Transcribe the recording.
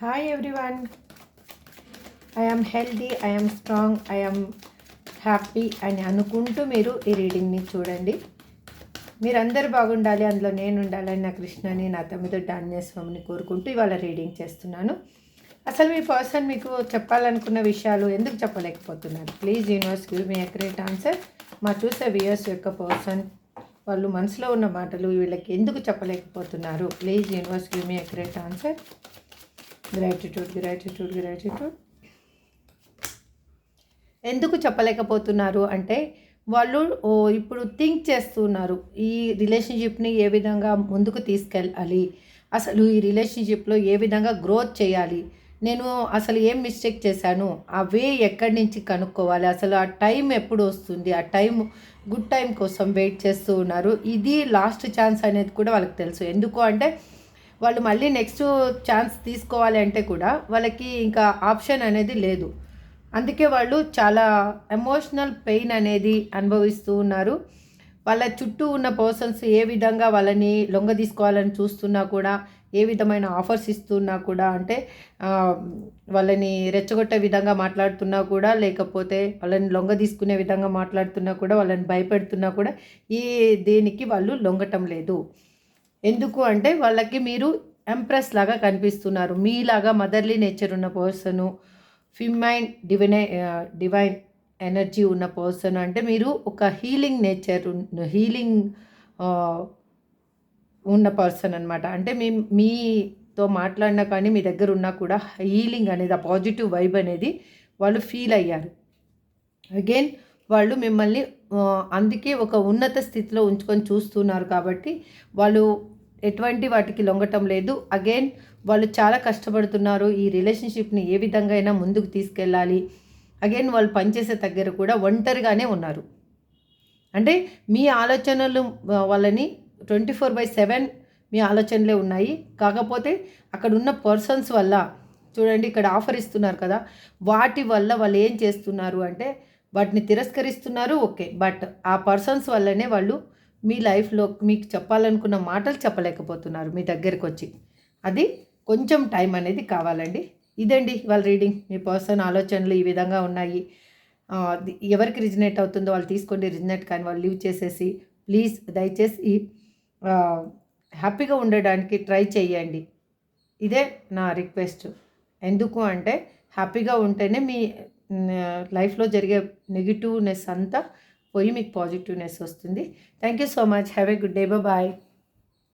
Hi everyone I am healthy I am strong I am happy అని అనుకుంటూ మీరు ఈ రీడింగ్ని చూడండి. మీరందరూ బాగుండాలి అందులో నేను ఉండాలని నా కృష్ణని నా తమ్మిదో డాన్యస్వామిని కోరుకుంటూ ఇవాళ రీడింగ్ చేస్తున్నాను. అసలు మీ పర్సన్ మీకు చెప్పాలనుకున్న విషయాలు ఎందుకు చెప్పలేకపోతున్నారు? Please universe give me accurate answer మా చూసే వ్యూయర్స్ యొక్క పర్సన్ వాళ్ళు మనసులో ఉన్న మాటలు వీళ్ళకి ఎందుకు చెప్పలేకపోతున్నారు? Please universe give me accurate answer gratitude gratitude gratitude ఎందుకు చెప్పలేకపోతున్నారు అంటే వాళ్ళు ఇప్పుడు థింక్ చేస్తున్నారు ఈ రిలేషన్షిప్ని ఏ విధంగా ముందుకు తీసుకెళ్ళాలి? అసలు ఈ రిలేషన్షిప్లో ఏ విధంగా గ్రోత్ చేయాలి? నేను అసలు ఏం మిస్టేక్ చేశాను? ఆ వే ఎక్కడి నుంచి కనుక్కోవాలి? అసలు ఆ టైం ఎప్పుడు వస్తుంది? ఆ టైం గుడ్ టైం కోసం వెయిట్ చేస్తూ ఉన్నారు. ఇది లాస్ట్ ఛాన్స్ అనేది కూడా వాళ్ళకి తెలుసు. ఎందుకు అంటే వాళ్ళు మళ్ళీ నెక్స్ట్ ఛాన్స్ తీసుకోవాలి అంటే కూడా వాళ్ళకి ఇంకా ఆప్షన్ అనేది లేదు. అందుకే వాళ్ళు చాలా ఎమోషనల్ పెయిన్ అనేది అనుభవిస్తూ ఉన్నారు. వాళ్ళ చుట్టూ ఉన్న పర్సన్స్ ఏ విధంగా వాళ్ళని లొంగ తీసుకోవాలని చూస్తున్నా కూడా ఏ విధమైన ఆఫర్స్ ఇస్తున్నా కూడా అంటే వాళ్ళని రెచ్చగొట్టే విధంగా మాట్లాడుతున్నా కూడా లేకపోతే వాళ్ళని లొంగ తీసుకునే విధంగా మాట్లాడుతున్నా కూడా వాళ్ళని భయపెడుతున్నా కూడా ఈ దేనికి వాళ్ళు లొంగటం లేదు. ఎందుకు అంటే వాళ్ళకి మీరు ఎంప్రెస్ లాగా కనిపిస్తున్నారు. మీలాగా మదర్లీ నేచర్ ఉన్న person feminine divine divine energy ఉన్న పర్సన్ అంటే మీరు ఒక హీలింగ్ నేచర్ హీలింగ్ ఉన్న పర్సన్ అనమాట అంటే మీ మీతో మాట్లాడినా కానీ మీ దగ్గర ఉన్నా కూడా హీలింగ్ అనేది ఆ పాజిటివ్ వైబ్ అనేది వాళ్ళు ఫీల్ అయ్యారు. అగైన్ వాళ్ళు మిమ్మల్ని అందుకే ఒక ఉన్నత స్థితిలో ఉంచుకొని చూస్తున్నారు కాబట్టి వాళ్ళు ఎటువంటి వాటికి లొంగటం లేదు. అగైన్ వాళ్ళు చాలా కష్టపడుతున్నారు. ఈ రిలేషన్షిప్ని ఏ విధంగా అయినా ముందుకు తీసుకెళ్ళాలి. అగైన్ వాళ్ళు పనిచేసే దగ్గర కూడా ఒంటరిగానే ఉన్నారు. అంటే మీ ఆలోచనలు వాళ్ళని ట్వంటీ ఫోర్ బై సెవెన్ మీ ఆలోచనలే ఉన్నాయి. కాకపోతే అక్కడ ఉన్న పర్సన్స్ వల్ల చూడండి ఇక్కడ ఆఫర్ ఇస్తున్నారు కదా వాటి వల్ల వాళ్ళు ఏం చేస్తున్నారు అంటే వాటిని తిరస్కరిస్తున్నారు ఓకే. బట్ ఆ పర్సన్స్ వల్లనే వాళ్ళు మీ లైఫ్లో మీకు చెప్పాలనుకున్న మాటలు చెప్పలేకపోతున్నారు మీ దగ్గరికి వచ్చి అది కొంచెం టైం అనేది కావాలండి. ఇదండి వాళ్ళ రీడింగ్. మీ పర్సన్ ఆలోచనలు ఈ విధంగా ఉన్నాయి. ఎవరికి రిజినేట్ అవుతుందో వాళ్ళు తీసుకోండి రిజినేట్ కానీ వాళ్ళు లీవ్ చేసేసి ప్లీజ్ దయచేసి హ్యాపీగా ఉండడానికి ట్రై చేయండి ఇదే నా రిక్వెస్ట్. ఎందుకు అంటే హ్యాపీగా ఉంటేనే మీ లైఫ్లో జరిగే నెగిటివ్నెస్ అంతా పోయి మీకు పాజిటివ్నెస్ వస్తుంది. Thank you so much. Have a good day. Bye.